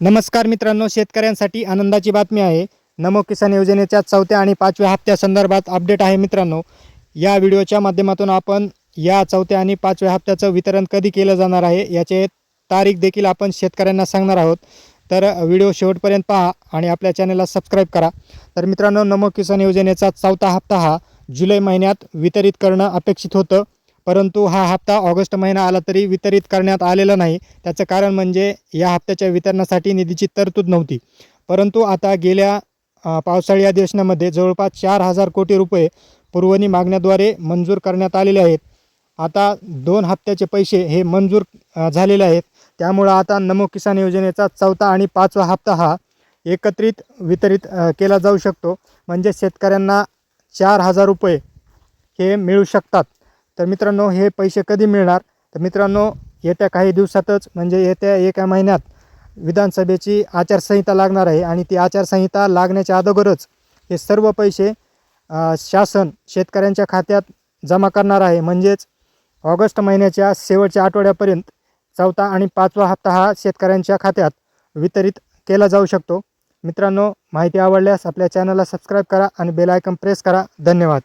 नमस्कार मित्रांनो शेतकऱ्यांसाठी आनंदाची बातमी आहे. नमो किसान योजनेच्या चौथ्या आणि पाचव्या हप्त्या संदर्भात अपडेट आहे मित्रांनो. या व्हिडिओच्या माध्यमातून आपण या चौथ्या आणि पाचव्या हप्त्याचं वितरण कधी केलं जाणार आहे याचे तारीख देखील आपण शेतकऱ्यांना सांगणार आहोत. तर व्हिडिओ शेवटपर्यंत पहा आणि आपल्या चॅनलला सबस्क्राईब करा. तर मित्रांनो नमो किसान योजनेचा चौथा हप्ता हा जुलै महिन्यात वितरित करणं अपेक्षित होतं. परंतु हा हप्ता ऑगस्ट महिना आला तरी वितरित करण्यात आलेला नाही. त्याचं कारण म्हणजे या हप्त्याच्या वितरणासाठी निधीची तरतूद नव्हती. परंतु आता गेल्या पावसाळी अधिवेशनामध्ये जवळपास चार हजार कोटी रुपये पुरवणी मागण्याद्वारे मंजूर करण्यात आलेले आहेत. आता दोन हप्त्याचे पैसे हे मंजूर झालेले आहेत. त्यामुळं आता नमो किसान योजनेचा चौथा आणि पाचवा हप्ता हा एकत्रित वितरित केला जाऊ शकतो. म्हणजे शेतकऱ्यांना चार हजार रुपये हे मिळू शकतात. तर मित्रांनो हे पैसे कधी मिळणार? तर मित्रांनो येत्या काही दिवसातच म्हणजे येत्या एका महिन्यात विधानसभेची आचारसंहिता लागणार आहे आणि ती आचारसंहिता लागण्याच्या अगोदरच हे सर्व पैसे शासन शेतकऱ्यांच्या खात्यात जमा करणार आहे. म्हणजेच ऑगस्ट महिन्याच्या शेवटच्या आठवड्यापर्यंत चौथा आणि पाचवा हप्ता हा शेतकऱ्यांच्या खात्यात वितरित केला जाऊ शकतो. मित्रांनो माहिती आवडल्यास आपल्या चॅनलला सबस्क्राईब करा आणि बेल प्रेस करा. धन्यवाद.